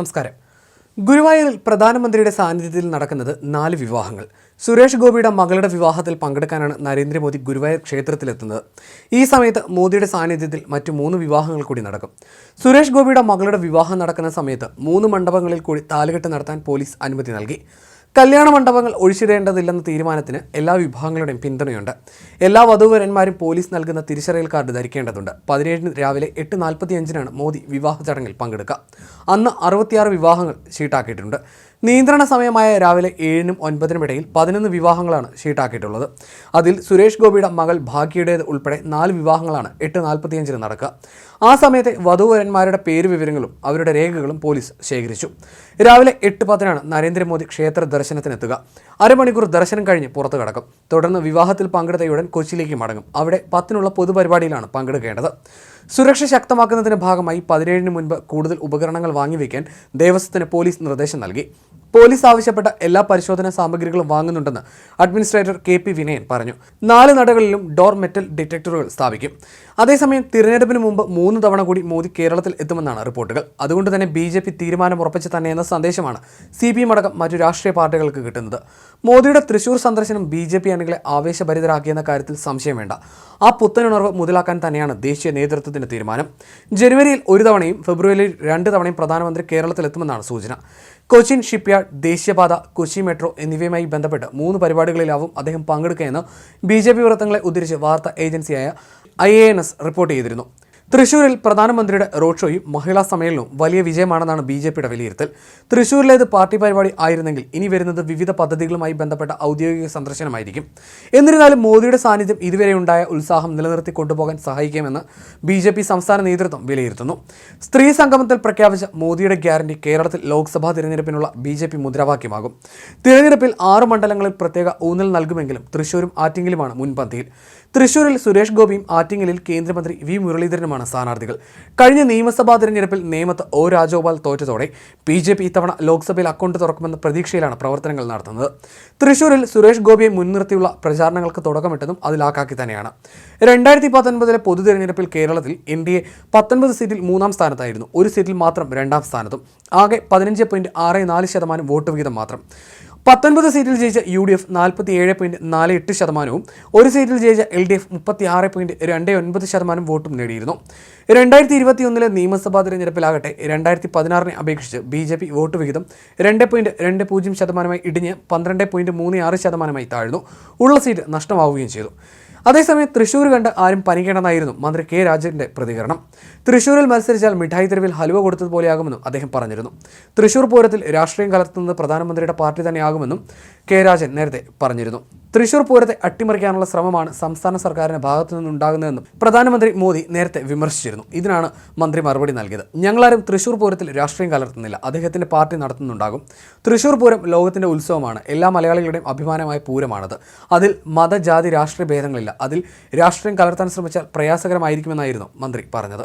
നമസ്കാരം. ഗുരുവായൂരിൽ പ്രധാനമന്ത്രിയുടെ സാന്നിധ്യത്തിൽ നടക്കുന്നത് നാല് വിവാഹങ്ങൾ. സുരേഷ് ഗോപിയുടെ മകളുടെ വിവാഹത്തിൽ പങ്കെടുക്കാനാണ് നരേന്ദ്രമോദി ഗുരുവായൂർ ക്ഷേത്രത്തിലെത്തുന്നത്. ഈ സമയത്ത് മോദിയുടെ സാന്നിധ്യത്തിൽ മറ്റു മൂന്ന് വിവാഹങ്ങൾ കൂടി നടക്കും. സുരേഷ് ഗോപിയുടെ മകളുടെ വിവാഹം നടക്കുന്ന സമയത്ത് മൂന്ന് മണ്ഡപങ്ങളിൽ കൂടി താലുകെട്ട് നടത്താൻ പോലീസ് അനുമതി നൽകി. കല്യാണ മണ്ഡപങ്ങൾ ഒഴിച്ചിടേണ്ടതില്ലെന്ന തീരുമാനത്തിന് എല്ലാ വിഭാഗങ്ങളുടെയും പിന്തുണയുണ്ട്. എല്ലാ വധുവരന്മാരും പോലീസ് നൽകുന്ന തിരിച്ചറിയൽ കാർഡ് ധരിക്കേണ്ടതുണ്ട്. പതിനേഴിന് രാവിലെ എട്ട് നാൽപ്പത്തിയഞ്ചിനാണ് മോദി വിവാഹ ചടങ്ങിൽ പങ്കെടുക്കുക. അന്ന് അറുപത്തിയാറ് വിവാഹങ്ങൾ ഷീട്ടാക്കിയിട്ടുണ്ട് നിയന്ത്രണ സമയമായ രാവിലെ ഏഴിനും ഒൻപതിനും ഇടയിൽ പതിനൊന്ന് വിവാഹങ്ങളാണ് ഷീട്ടാക്കിയിട്ടുള്ളത്. അതിൽ സുരേഷ് ഗോപിയുടെ മകൾ ഭാഗ്യയുടേത് ഉൾപ്പെടെ നാല് വിവാഹങ്ങളാണ് എട്ട് നാൽപ്പത്തിയഞ്ചിന് നടക്കുക. ആ സമയത്തെ വധുവരന്മാരുടെ പേര് വിവരങ്ങളും അവരുടെ രേഖകളും പോലീസ് ശേഖരിച്ചു. രാവിലെ എട്ട് പത്തിനാണ് നരേന്ദ്രമോദി ക്ഷേത്ര ദർശനത്തിനെത്തുക. അരമണിക്കൂർ ദർശനം കഴിഞ്ഞ് പുറത്തു കടക്കും. തുടർന്ന് വിവാഹത്തിൽ പങ്കെടുത്തയുടൻ കൊച്ചിയിലേക്ക് മടങ്ങും. അവിടെ പത്തിനുള്ള പൊതുപരിപാടിയിലാണ് പങ്കെടുക്കേണ്ടത്. സുരക്ഷ ശക്തമാക്കുന്നതിന്റെ ഭാഗമായി പതിനേഴിന് മുൻപ് കൂടുതൽ ഉപകരണങ്ങൾ വാങ്ങിവെക്കാൻ ദേവസ്വത്തിന് പോലീസ് നിർദ്ദേശം നൽകി. പോലീസ് ആവശ്യപ്പെട്ട എല്ലാ പരിശോധനാ സാമഗ്രികളും വാങ്ങുന്നുണ്ടെന്ന് അഡ്മിനിസ്ട്രേറ്റർ കെ പി വിനയൻ പറഞ്ഞു. നാല് നടകളിലും ഡോർ മെറ്റൽ ഡിറ്റക്ടറുകൾ സ്ഥാപിക്കും. അതേസമയം തിരഞ്ഞെടുപ്പിന് മുമ്പ് മൂന്ന് തവണ കൂടി മോദി കേരളത്തിൽ എത്തുമെന്നാണ് റിപ്പോർട്ടുകൾ. അതുകൊണ്ട് തന്നെ ബി ജെ പി തീരുമാനം ഉറപ്പിച്ച് തന്നെയെന്ന സന്ദേശമാണ് സി പി എം അടക്കം മറ്റു രാഷ്ട്രീയ പാർട്ടികൾക്ക് കിട്ടുന്നത്. മോദിയുടെ തൃശൂർ സന്ദർശനം ബി ജെ പി അണികളെ ആവേശഭരിതരാക്കിയെന്ന കാര്യത്തിൽ സംശയം വേണ്ട. ആ പുത്തനുണർവ് മുതലാക്കാൻ തന്നെയാണ് ദേശീയ നേതൃത്വത്തിന്റെ തീരുമാനം. ജനുവരിയിൽ ഒരു തവണയും ഫെബ്രുവരിയിൽ രണ്ട് തവണയും പ്രധാനമന്ത്രി കേരളത്തിലെത്തുമെന്നാണ് സൂചന. കൊച്ചിൻ ഷിപ്പ്യാർഡ് ദേശീയപാത കൊച്ചി മെട്രോ എന്നിവയുമായി ബന്ധപ്പെട്ട് മൂന്ന് പരിപാടികളിലാവും അദ്ദേഹം പങ്കെടുക്കുകയെന്ന് ബി ജെ പി വൃത്തങ്ങളെ ഉദ്ധരിച്ച് വാർത്താ ഏജൻസിയായ I A N S report ചെയ്തിരുന്നു. തൃശൂരിൽ പ്രധാനമന്ത്രിയുടെ റോഡ് ഷോയും മഹിളാ സമ്മേളനവും വലിയ വിജയമാണെന്നാണ് ബി ജെ പിയുടെ വിലയിരുത്തൽ. തൃശൂരിലേത് പാർട്ടി പരിപാടി ആയിരുന്നെങ്കിൽ ഇനി വരുന്നത് വിവിധ പദ്ധതികളുമായി ബന്ധപ്പെട്ട ഔദ്യോഗിക സന്ദർശനമായിരിക്കും. എന്നിരുന്നാലും മോദിയുടെ സാന്നിധ്യം ഇതുവരെ ഉണ്ടായ ഉത്സാഹം നിലനിർത്തി കൊണ്ടുപോകാൻ സഹായിക്കുമെന്ന് ബി ജെ പി സംസ്ഥാന നേതൃത്വം വിലയിരുത്തുന്നു. സ്ത്രീ സംഗമത്തിൽ പ്രഖ്യാപിച്ച മോദിയുടെ ഗ്യാരണ്ടി കേരളത്തിൽ ലോക്സഭാ തിരഞ്ഞെടുപ്പിനുള്ള ബി ജെ പി മുദ്രാവാക്യമാകും. തിരഞ്ഞെടുപ്പിൽ ആറ് മണ്ഡലങ്ങളിൽ പ്രത്യേക ഊന്നൽ നൽകുമെങ്കിലും തൃശൂരും ആറ്റിങ്ങലുമാണ് മുൻപന്തിയിൽ. തൃശൂരിൽ സുരേഷ് ഗോപിയും ആറ്റിങ്ങലിൽ കേന്ദ്രമന്ത്രി വി മുരളീധരനുമാണ് സ്ഥാനാർത്ഥികൾ. കഴിഞ്ഞ നിയമസഭാ തെരഞ്ഞെടുപ്പിൽ നേമത്ത് ഒ രാജഗോപാൽ തോറ്റതോടെ ബി ജെ പി ഇത്തവണ ലോക്സഭയിൽ അക്കൗണ്ട് തുറക്കുമെന്ന പ്രതീക്ഷയിലാണ് പ്രവർത്തനങ്ങൾ നടത്തുന്നത്. തൃശൂരിൽ സുരേഷ് ഗോപിയെ മുൻനിർത്തിയുള്ള പ്രചാരണങ്ങൾക്ക് തുടക്കമിട്ടതും അതിലാക്കാക്കി തന്നെയാണ്. രണ്ടായിരത്തി പത്തൊൻപതിലെ പൊതു തെരഞ്ഞെടുപ്പിൽ കേരളത്തിൽ എൻ ഡി എ പത്തൊൻപത് സീറ്റിൽ മൂന്നാം സ്ഥാനത്തായിരുന്നു. ഒരു സീറ്റിൽ മാത്രം രണ്ടാം സ്ഥാനത്തും. ആകെ പതിനഞ്ച് പോയിന്റ് ആറ് നാല് ശതമാനം വോട്ട് വീതം മാത്രം. പത്തൊൻപത് സീറ്റിൽ ജയിച്ച യു ഡി എഫ് നാൽപ്പത്തി ഏഴ് പോയിന്റ് നാല് എട്ട് ശതമാനവും ഒരു സീറ്റിൽ ജയിച്ച എൽ ഡി എഫ് മുപ്പത്തി ആറ് പോയിന്റ് രണ്ട് ഒൻപത് ശതമാനം വോട്ടും നേടിയിരുന്നു. രണ്ടായിരത്തി ഇരുപത്തി ഒന്നിലെ നിയമസഭാ തിരഞ്ഞെടുപ്പിലാകട്ടെ രണ്ടായിരത്തി പതിനാറിനെ അപേക്ഷിച്ച് ബി ജെ പി വോട്ട് വിഹിതം രണ്ട് പോയിന്റ് രണ്ട് പൂജ്യം ശതമാനമായി ഇടിഞ്ഞ് പന്ത്രണ്ട് പോയിന്റ് മൂന്ന് ആറ് ശതമാനമായി താഴ്ന്നു. ഉള്ള സീറ്റ് നഷ്ടമാവുകയും ചെയ്തു. അതേസമയം തൃശ്ശൂർ കണ്ട് ആരും പനിക്കണമെന്നായിരുന്നു മന്ത്രി കെ രാജന്റെ പ്രതികരണം. തൃശ്ശൂരിൽ മത്സരിച്ചാൽ മിഠായി തെരുവിൽ ഹലുവ കൊടുത്തതുപോലെയാകുമെന്നും അദ്ദേഹം പറഞ്ഞിരുന്നു. തൃശ്ശൂർ പൂരത്തിൽ രാഷ്ട്രീയം കലർത്തുന്നത് പ്രധാനമന്ത്രിയുടെ പാർട്ടി തന്നെയാകുമെന്നും കെ രാജൻ നേരത്തെ പറഞ്ഞിരുന്നു. തൃശൂർ പൂരത്തെ അട്ടിമറിക്കാനുള്ള ശ്രമമാണ് സംസ്ഥാന സർക്കാരിന്റെ ഭാഗത്തു നിന്നുണ്ടാകുന്നതെന്നും പ്രധാനമന്ത്രി മോദി നേരത്തെ വിമർശിച്ചിരുന്നു. ഇതിനാണ് മന്ത്രി മറുപടി നൽകിയത്. ഞങ്ങളാരും തൃശൂർ പൂരത്തിൽ രാഷ്ട്രീയം കലർത്തുന്നില്ല. അദ്ദേഹത്തിന്റെ പാർട്ടി നടത്തുന്നുണ്ടാകും. തൃശൂർ പൂരം ലോകത്തിന്റെ ഉത്സവമാണ്. എല്ലാ മലയാളികളുടെയും അഭിമാനമായ പൂരമാണത്. അതിൽ മതജാതി രാഷ്ട്രീയ ഭേദങ്ങളില്ല. അതിൽ രാഷ്ട്രീയം കലർത്താൻ ശ്രമിച്ചാൽ പ്രയാസകരമായിരിക്കുമെന്നായിരുന്നു മന്ത്രി പറഞ്ഞത്.